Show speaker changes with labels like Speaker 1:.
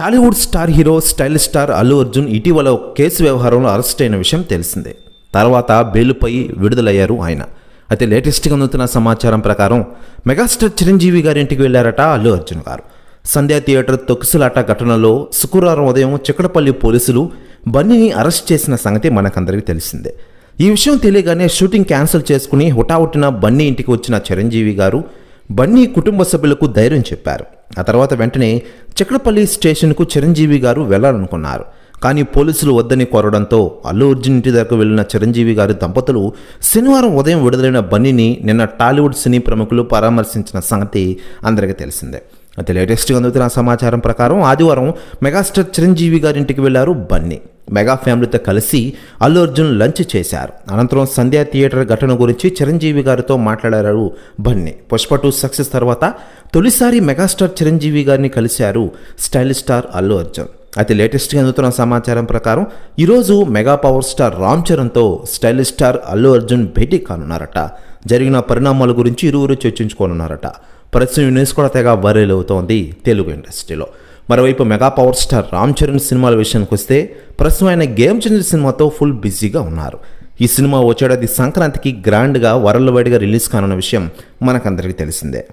Speaker 1: Tollywood star hero style star Allu Arjun ఇటీవల ఒక case వ్యవహారంలో అరెస్ట్ అయిన విషయం తెలిసిందే. తర్వాత బెయిల్పై విడుదలయ్యారు ఆయన. అయితే లేటెస్ట్గా అందుతున్న సమాచారం ప్రకారం మెగాస్టార్ చిరంజీవి గారి ఇంటికి వెళ్ళారట అల్లు అర్జున్ గారు. సంధ్యా థియేటర్ తొక్కిసలాట ఘటనలో శుక్రవారం ఉదయం చిక్కడపల్లి పోలీసులు బన్నీని అరెస్ట్ చేసిన సంగతి మనకందరికీ తెలిసిందే. ఈ విషయం తెలియగానే షూటింగ్ క్యాన్సిల్ చేసుకుని హుటాహుటిన బన్నీ ఇంటికి వచ్చిన చిరంజీవి గారు బన్నీ కుటుంబ సభ్యులకు ధైర్యం చెప్పారు. ఆ తర్వాత వెంటనే చక్రపల్లి స్టేషన్కు చిరంజీవి గారు వెళ్ళాలనుకున్నారు. కానీ పోలీసులు వద్దని కోరడంతో అల్లు అర్జున్ ఇంటి దగ్గరకు వెళ్ళిన చిరంజీవి గారి దంపతులు శనివారం ఉదయం విడుదలైన బన్నీని నిన్న టాలీవుడ్ సినీ ప్రముఖులు పరామర్శించిన సంగతి అందరికీ తెలిసిందే. అయితే లేటెస్ట్గా అందుతున్న సమాచారం ప్రకారం ఆదివారం మెగాస్టార్ చిరంజీవి గారి ఇంటికి వెళ్ళారు బన్నీ. మెగా ఫ్యామిలీతో కలిసి అల్లు అర్జున్ లంచ్ చేశారు. అనంతరం సంధ్యా థియేటర్ ఘటన గురించి చిరంజీవి గారితో మాట్లాడారు బన్నీ. పుష్ప టూ సక్సెస్ తర్వాత తొలిసారి మెగాస్టార్ చిరంజీవి గారిని కలిశారు స్టైల్ స్టార్ అల్లు అర్జున్. అయితే లేటెస్ట్గా అందుతున్న సమాచారం ప్రకారం ఈరోజు మెగా పవర్ స్టార్ రామ్ చరణ్తో స్టైల్ స్టార్ అల్లు అర్జున్ భేటీ కానున్నారట. జరిగిన పరిణామాల గురించి ఇరువురు చర్చించుకోనున్నారట. ప్రస్తుతం న్యూస్ కూడా తెగ వైరల్ అవుతోంది తెలుగు ఇండస్ట్రీలో. మరోవైపు mega power star Ram Charan సినిమాల విషయానికి వస్తే ప్రస్తుతం ఆయన గేమ్ చేంజర్ సినిమాతో ఫుల్ బిజీగా ఉన్నారు. ఈ సినిమా వచ్చేటది సంక్రాంతికి గ్రాండ్గా వరల్డ్ వైడ్గా రిలీజ్ కానున్న విషయం మనకందరికీ తెలిసిందే.